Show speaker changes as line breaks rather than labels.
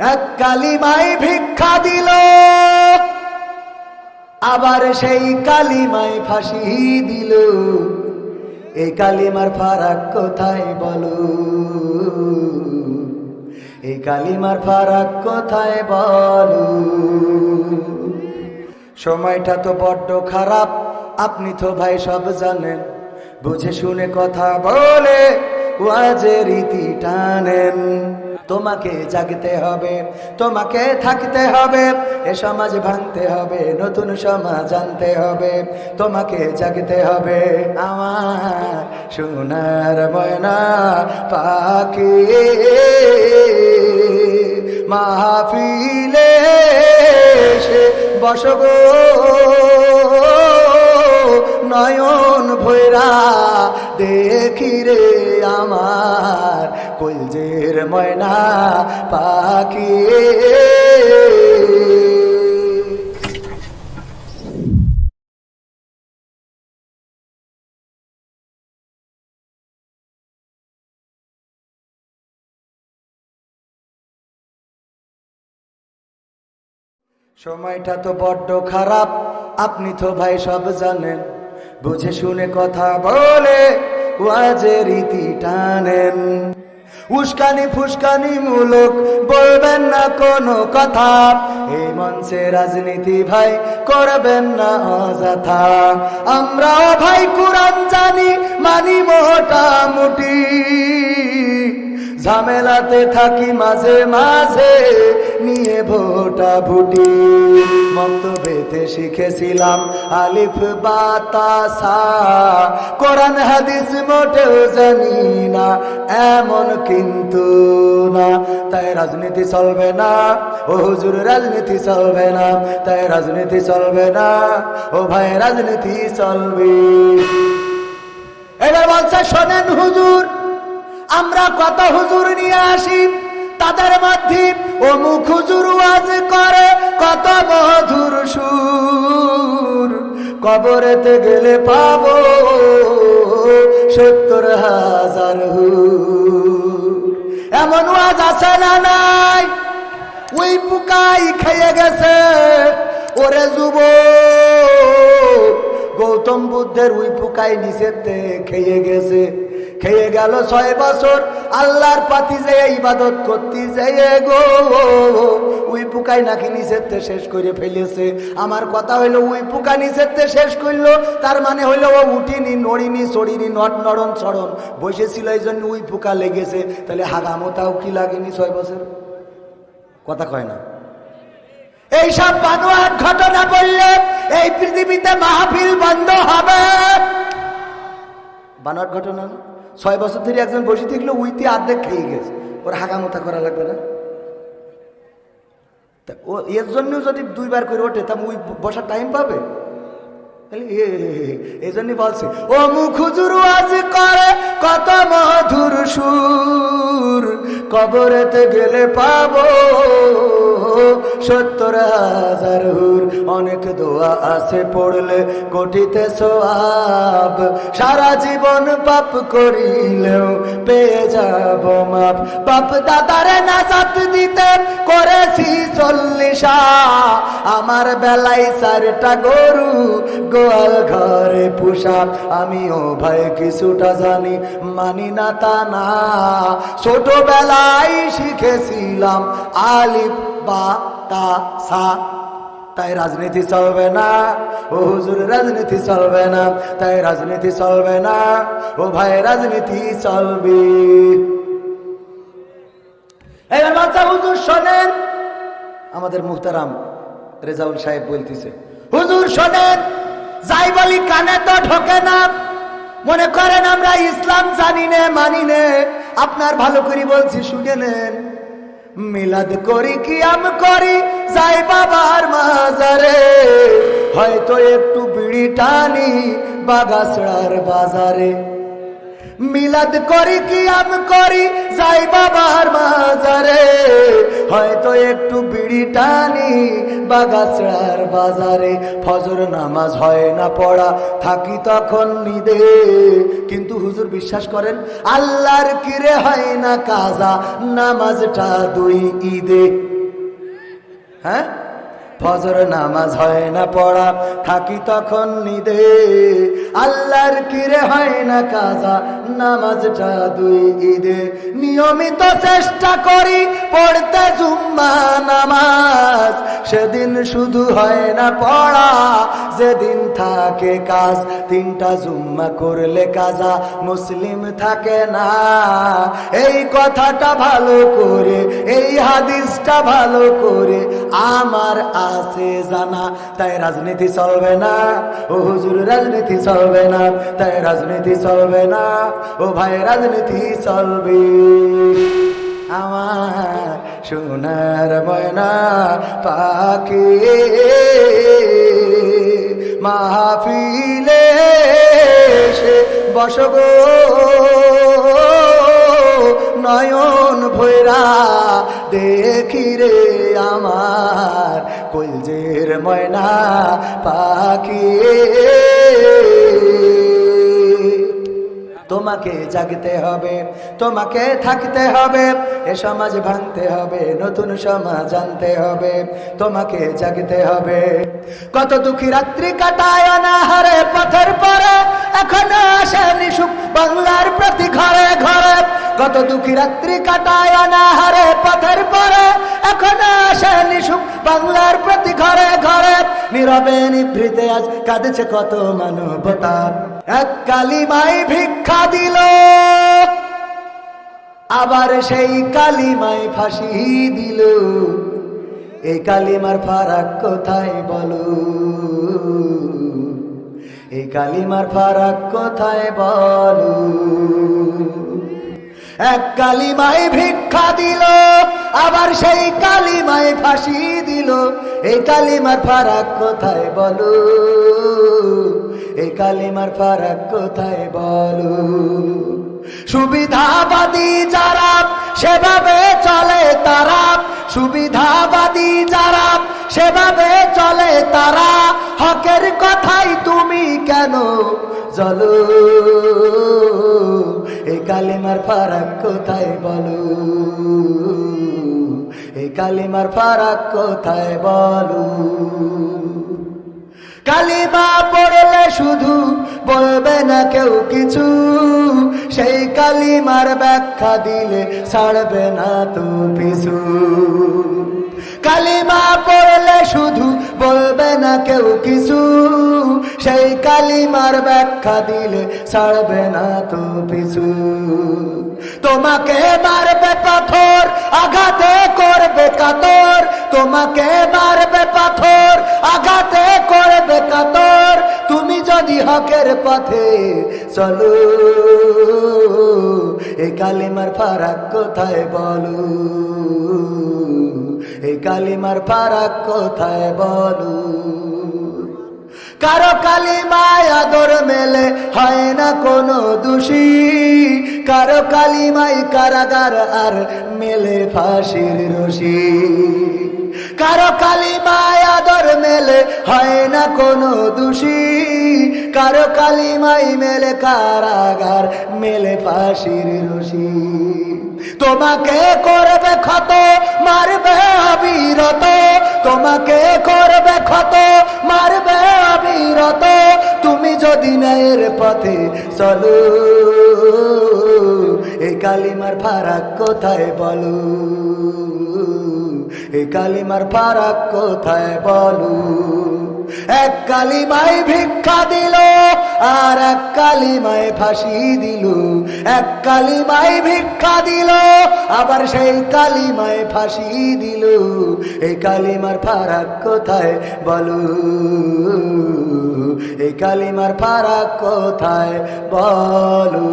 এক কালিমাই ভিক্ষা দিল। আবার সেই কালিমাই ফাঁসি দিল। এই কালিমার ফারাক কোথায় বলো? এই কালিমার ফারাক কোথায় বলো? সময়টা তো বড্ড খারাপ, আপনি তো ভাই সব জানেন। বুঝে শুনে কথা বলে ওয়াজে রীতি টানেন। তোমাকে জাগতে হবে, তোমাকে থাকতে হবে, এ সমাজ ভাঙতে হবে, নতুন সমাজ আনতে হবে, তোমাকে জাগতে হবে। আমার সোনার ময়না পাখি মাহফিলে সে বসগো নয়ন ভৈরা দেখি রে আমার কলজের ময়না পাখি। সময়টা তো বড্ড খারাপ, আপনি তো ভাই সব জানেন। বুঝে শুনে কথা বলে, ওয়াজে রীতি টানেন। উস্কানি ফুসকানি মূলক, বলবেন না কোনো কথা। এই মঞ্চে রাজনীতি ভাই করবেন না অযথা। আমরা ভাই কোরআন জানি, মানি মোটামুটি ঝামেলাতে থাকি মাঝে মাঝে, নিয়ে ভোটা ভুটি। মক্তবেতে শিখেছিলাম। আলিফ বাতাসা কোরআন, হাদিস মোটেও জানি না, এমন কিন্তু না। তাই রাজনীতি চলবে না, ও হুজুর, রাজনীতি চলবে না। তাই রাজনীতি চলবে না, ও ভাই, রাজনীতি চলবে। এবার বলছে, শোনেন হুজুর, আমরা কত হুজুর নিয়ে আসি। তাদের মধ্যে অমুক হুজুর ওয়াজ করে, কত মধুর সুর। কবরেতে গেলে পাবো সত্তর হাজার এমন ওয়াজ আছে না নাই? ওই পুকাই খেয়ে গেছে। ওরে যুব গৌতম বুদ্ধের উই পুকাই নিষেধে খেয়ে গেছে। খেয়ে গেল ছয় বছর। আল্লাহর পাতি যে ইবাদত করতে যেয়ে গো। উই পুকাই নাকি নিষেধে শেষ করে ফেলেছে। আমার কথা হইল, উই পুকা নিষেধে শেষ করল, তার মানে হইল ও উঠিনি, নড়িনি সরিনি নট নড়ন, চড়ন। বসেছিল এই জন্য উই পোকা লেগেছে। তাহলে হাগামোতাও কি লাগেনি ছয় বছর? কথা কয় না। এইসব বানোয়ার ঘটনা বললে এই পৃথিবীতে মাহফিল বন্ধ হবে। বানোয়ার ঘটনা? ছয় বছর ধরে একজন বসে থাকল উইতে আর্ধেক খেয়ে গেছে। ওর হাগামোতা করা লাগবে না। তা ও, এর জন্য যদি দুইবার করে ওঠে, তা উই বসার টাইম পাবে? এই জন্য বলছে ও মুখ হুজুর আজ করে, কত মধুর সুর, কবরেতে গেলে পাবো। সত্তর হাজার হুর। অনেক দোয়া আছে পড়লে কোটিতে সোয়াব। সারা জীবন পাপ করিলেও পেয়ে যাব মাপ। বাপ দাদারে নাজাত দিতে করেছি চল্লিশা। আমার বেলায় চারটা গরু গোয়াল ঘরে পুষা। আমিও ভাই কিছুটা জানি, মানি না তা না। ছোটবেলায় শিখেছিলাম আলিফ তাই রাজনীতি চলবে না। ও হুজুর, রাজনীতি চলবে না। তাই রাজনীতি চলবে না। ও ভাই, রাজনীতি চলবে। শোনেন। আমাদের মুহতারাম রেজাউল সাহেব বলতেছে, হুজুর, শোনেন যাই বলি কানে তো ঢোকে না। মনে করেন আমরা ইসলাম জানি নে, মানি নে। আপনার ভালো করে বলছি, শুনে নেন। মিলাদ করি কি আম করি, যাই বাবার মাজারে। হয়তো একটু বিড়ি টানি বাগাসড়ার বাজারে। মিলাদ করি কি আম করি, যাই বাবার মাজারে। হয়তো একটু টানি বাগাছড়ার বাজারে ফজর নামাজ হয় না পড়া, থাকি তখন নিদে। কিন্তু হুজুর বিশ্বাস করেন, আল্লাহর কিরে হয় না কাজা, নামাজটা দুই ঈদে। হ্যাঁ? ফজর নামাজ হয় না পড়া, থাকি তখন নিদে। আল্লাহর কিরে হয় না কাজা, নামাজটা দুই ঈদে। নিয়মিত চেষ্টা করি পড়তে জুম্মা নামাজ। সেদিন শুধু হয় না পড়া, যেদিন থাকে কাজ, তিনটা জুম্মা করলে কাজা মুসলিম থাকে না। এই কথাটা ভালো করে, এই হাদিসটা ভালো করে আমার আছে জানা। তাই রাজনীতি চলবে না। ও হুজুর, রাজনীতি চলবে না। তাই রাজনীতি চলবে না। ও ভাই, রাজনীতি চলবে। আমার সোনার ময়না পাখি মাহফিলে সে বসগো নয়ন ভৈরা দেখি রে আমার কলজের ময়না পাখি। তোমাকে জাগতে হবে, তোমাকে থাকতে হবে, এ সমাজ ভাঙতে হবে, নতুন সমাজ আনতে হবে, তোমাকে জাগতে হবে। কত দুঃখী রাত্রি কাটায় অনাহারে পথের পরে, এখনও আসেনি সুখ বাংলার প্রতি ঘরে ঘরে। কত দুঃখী রাত্রি কাটায় অনাহারে পথের পরে সুখ বাংলার প্রতি ঘরে ঘরে নীরবে নিভৃতে আজ কাঁদছে কত মানবতা। এক কালিমাই ভিক্ষা দিল, আবার সেই কালিমাই ফাঁসি দিল। এই কালিমার ফারাক কোথায় বলো? এই কালিমার ফারাক কোথায় বলো? এক কালিমায় ভিক্ষা দিল আবার সেই কালিমায় ফাঁসি দিল। এই কালিমার ফারাক কোথায় বলো? এই কালিমার ফারাক কোথায় বলো? সুবিধাবাদী যারা সেভাবে চলে তারা, সুবিধাবাদী যারা সেভাবে চলে তারা, হকের কথাই তুমি কেন চলো এই কালিমার ফারাক কোথায় বলো? এই কালিমার ফারাক কোথায় বলো? কালিমা পড়লে শুধু বলবে না কেউ কিছু, সেই কালিমার ব্যাখ্যা দিলে ছাড়বে না তো পিছু। কালিমা পড়লে শুধু বলবে না কেউ কিছু, সেই কালিমার ব্যাখ্যা দিলে ছাড়বে না তো পিছু। তোমাকে মারবে পাথর, আঘাতে তোমাকে মারবে পাথর, আঘাতে করবে কাতর। তুমি যদি হকের পথে চলো এই কালিমার ফারাক কোথায় বলো? এই কালিমার ফারাক কোথায় বলো? কারও কালিমায় আদর মেলে হয় না কোনো দোষী। কারও কালিমাই কারাগার আর মেলে ফাঁসির রশি। কারও কালিমায় আদর মেলে, হয় না কোনো দোষী। কারও কালী মাই মেলে, কারাগার মেলে ফাঁসির রশি। তোমাকে করবে ক্ষত, মারবে অবিরত। তোমাকে করবে ক্ষত, মারবে অবিরত। তুমি যদি ন্যায়ের পথে চলো, এই কালিমার ফারাক কোথায় বলো? এই কালিমার ফারাক কোথায় বলো? এক কালিমায় ভিক্ষা দিল আর এক কালিমায় ফাঁসি দিল। এক কালিমায় ভিক্ষা দিল আবার সেই কালিমায় ফাঁসি দিল। এই কালিমার ফারাক কোথায় বলো? এই কালিমার ফারাক কোথায় বলো?